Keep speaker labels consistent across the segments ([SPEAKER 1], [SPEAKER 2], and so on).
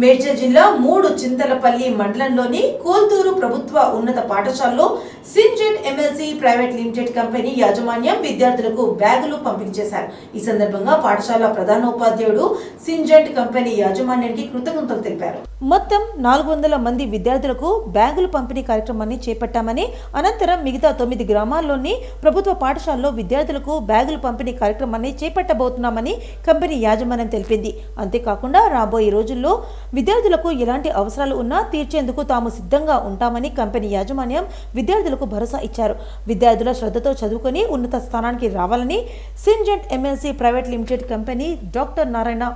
[SPEAKER 1] మేడ్చల్ జిల్లా మూడు చింతలపల్లి మండలంలోని కోల్తూరు ప్రభుత్వ ఉన్నత పాఠశాలలో Syngenta MLC private limited company యాజమాన్యం విద్యార్థులకు బ్యాగులు పంపిణీ చేశారు. ఈ సందర్భంగా పాఠశాల ప్రధానోపాధ్యాయుడు సింజెట్ కంపెనీ యాజమాన్యానికి కృతజ్ఞతలు తెలిపారు. మొత్తం నాలుగు వందల మంది విద్యార్థులకు బ్యాగులు పంపిణీ కార్యక్రమాన్ని చేపట్టామని అనంతరం మిగతా తొమ్మిది గ్రామాల్లోని ప్రభుత్వ పాఠశాలలో విద్యార్థులకు బ్యాగులు పంపిణీ కార్యక్రమాన్ని చేపట్టబోతున్నామని కంపెనీ యాజమాన్యం తెలిపింది. అంతేకాకుండా రాబోయే రోజుల్లో విద్యార్థులకు ఎలాంటి అవసరాలు ఉన్నా తీర్చేందుకు తాము సిద్ధంగా ఉంటామని కంపెనీ యాజమాన్యం విద్యార్థులకు భరోసా ఇచ్చారు. విద్యార్థుల శ్రద్ధతో చదువుకొని ఉన్నత స్థానానికి రావాలని Syngenta MLC private limited company doctor Narayana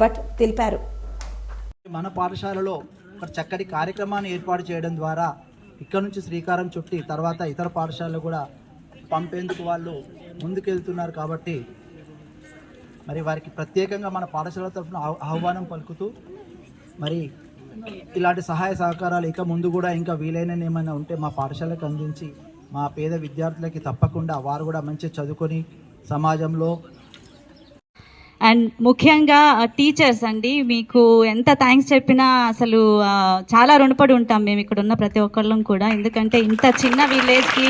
[SPEAKER 1] Bhat తెలిపారు.
[SPEAKER 2] మన పాఠశాలలో ఒక చక్కటి కార్యక్రమాన్ని ఏర్పాటు చేయడం ద్వారా ఇక్కడ నుంచి శ్రీకారం చుట్టి తర్వాత ఇతర పాఠశాలలు కూడా పంపేందుకు వాళ్ళు ముందుకెళ్తున్నారు కాబట్టి మరి వారికి ప్రత్యేకంగా మన పాఠశాల తరఫున ఆహ్వానం పలుకుతూ మరి ఇలాంటి సహాయ సహకారాలు ఇక ముందు కూడా ఇంకా వీలైన ఏమైనా ఉంటే మా పాఠశాలకు అందించి మా పేద విద్యార్థులకి తప్పకుండా వారు కూడా మంచి చదువుకొని సమాజంలో
[SPEAKER 3] అండ్ ముఖ్యంగా టీచర్స్ అండి మీకు ఎంత థ్యాంక్స్ చెప్పినా అసలు చాలా రుణపడి ఉంటాం మేము ఇక్కడ ఉన్న ప్రతి ఒక్కళ్ళం కూడా. ఎందుకంటే ఇంత చిన్న విలేజ్కి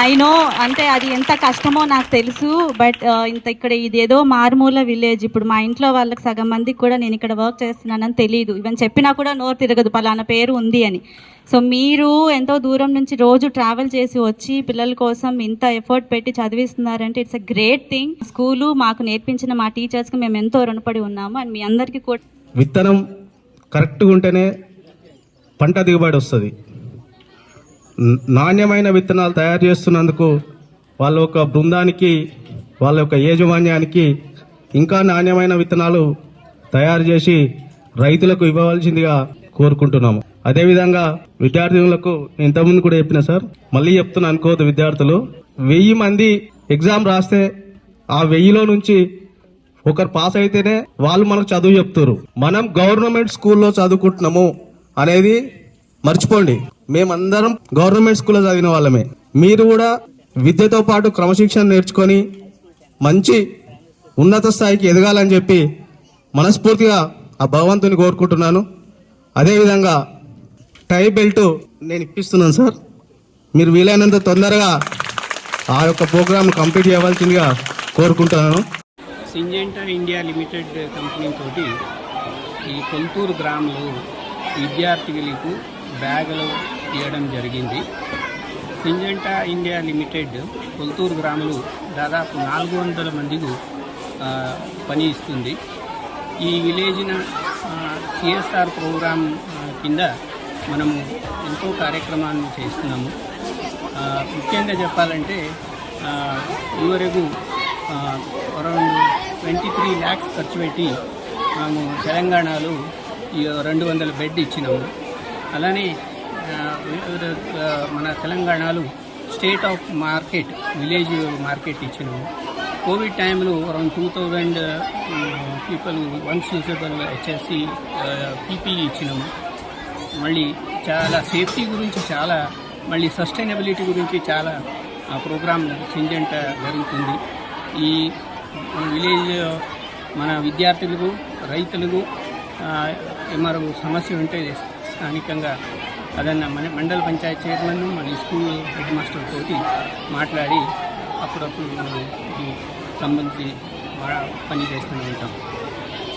[SPEAKER 3] ఐ నో అంటే అది ఎంత కష్టమో నాకు తెలుసు బట్ uh, ఇంత ఇక్కడ ఇదేదో మారుమూల విలేజ్ ఇప్పుడు మా ఇంట్లో వాళ్ళకి సగం మందికి కూడా నేను ఇక్కడ వర్క్ చేస్తున్నానని తెలియదు ఈవెన్ చెప్పినా కూడా నోరు తిరగదు పలానా పేరు ఉంది అని. సో మీరు ఎంతో దూరం నుంచి రోజు ట్రావెల్ చేసి వచ్చి పిల్లల కోసం ఇంత ఎఫర్ట్ పెట్టి చదివిస్తున్నారంటే it's a great thing school మాకు నేర్పించిన మా టీచర్స్కి మేము ఎంతో రుణపడి ఉన్నాము. అండ్ మీ అందరికీ కూడా
[SPEAKER 4] విత్తనం కరెక్ట్గా ఉంటేనే పంట దిగుబడి వస్తుంది. నాణ్యమైన విత్తనాలు తయారు చేస్తున్నందుకు వాళ్ళ యొక్క బృందానికి వాళ్ళ యొక్క యాజమాన్యానికి ఇంకా నాణ్యమైన విత్తనాలు తయారు చేసి రైతులకు ఇవ్వవలసిందిగా కోరుకుంటున్నాము. అదేవిధంగా విద్యార్థులకు ఇంతకుముందు కూడా చెప్పిన సార్ మళ్ళీ చెప్తున్నా అనుకోవద్దు విద్యార్థులు. వెయ్యి మంది ఎగ్జామ్ రాస్తే ఆ వెయ్యిలో నుంచి ఒకరు పాస్ అయితేనే వాళ్ళు మనకు చదువు చెప్తారు. మనం గవర్నమెంట్ స్కూల్లో చదువుకుంటున్నాము అనేది మర్చిపోండి. మేమందరం గవర్నమెంట్ స్కూల్లో చదివిన వాళ్ళమే. మీరు కూడా విద్యతో పాటు క్రమశిక్షణ నేర్చుకొని మంచి ఉన్నత స్థాయికి ఎదగాలని చెప్పి మనస్ఫూర్తిగా ఆ భగవంతుని కోరుకుంటున్నాను. అదేవిధంగా టై బెల్ట్ నేను ఇప్పిస్తున్నాను సార్. మీరు వీలైనంత తొందరగా ఆ యొక్క ప్రోగ్రామ్ కంప్లీట్ చేయవలసిందిగా కోరుకుంటున్నాను.
[SPEAKER 5] సింజెంటా ఇండియా లిమిటెడ్ కంపెనీ తోటి ఈ కొంతూరు గ్రామంలో విద్యార్థులకు బ్యాగులు తీయడం జరిగింది. సింజెంటా ఇండియా లిమిటెడ్ కొల్తూరు గ్రామంలో దాదాపు నాలుగు వందల మందికి పని ఇస్తుంది. ఈ విలేజ్న సిఎస్ఆర్ ప్రోగ్రాం కింద మనము ఎంతో కార్యక్రమాన్ని చేస్తున్నాము. ముఖ్యంగా చెప్పాలంటే ఇవరకు అరౌండ్ ట్వంటీ త్రీ ల్యాక్స్ ఖర్చు పెట్టి మేము తెలంగాణలో ఈ రెండు వందల బెడ్ ఇచ్చినాము. అలానే మన తెలంగాణలో state of market village market ఇచ్చినాము కోవిడ్ టైంలో around two thousand people once usable HSC PP ఇచ్చినాము మళ్ళీ చాలా సేఫ్టీ గురించి చాలా మళ్ళీ సస్టైనబిలిటీ గురించి చాలా ఆ ప్రోగ్రామ్ సింజెంట జరుగుతుంది. ఈ విలేజ్ మన విద్యార్థులకు రైతులకు ఏమరు సమస్య ఉంటే స్థానికంగా అదన్న మన మండల పంచాయతీ చైర్మన్ మళ్ళీ స్కూల్ హెడ్ మాస్టర్ తోటి మాట్లాడి అప్పుడప్పుడు మనం సంబంధించి పని చేస్తూనే ఉంటాం.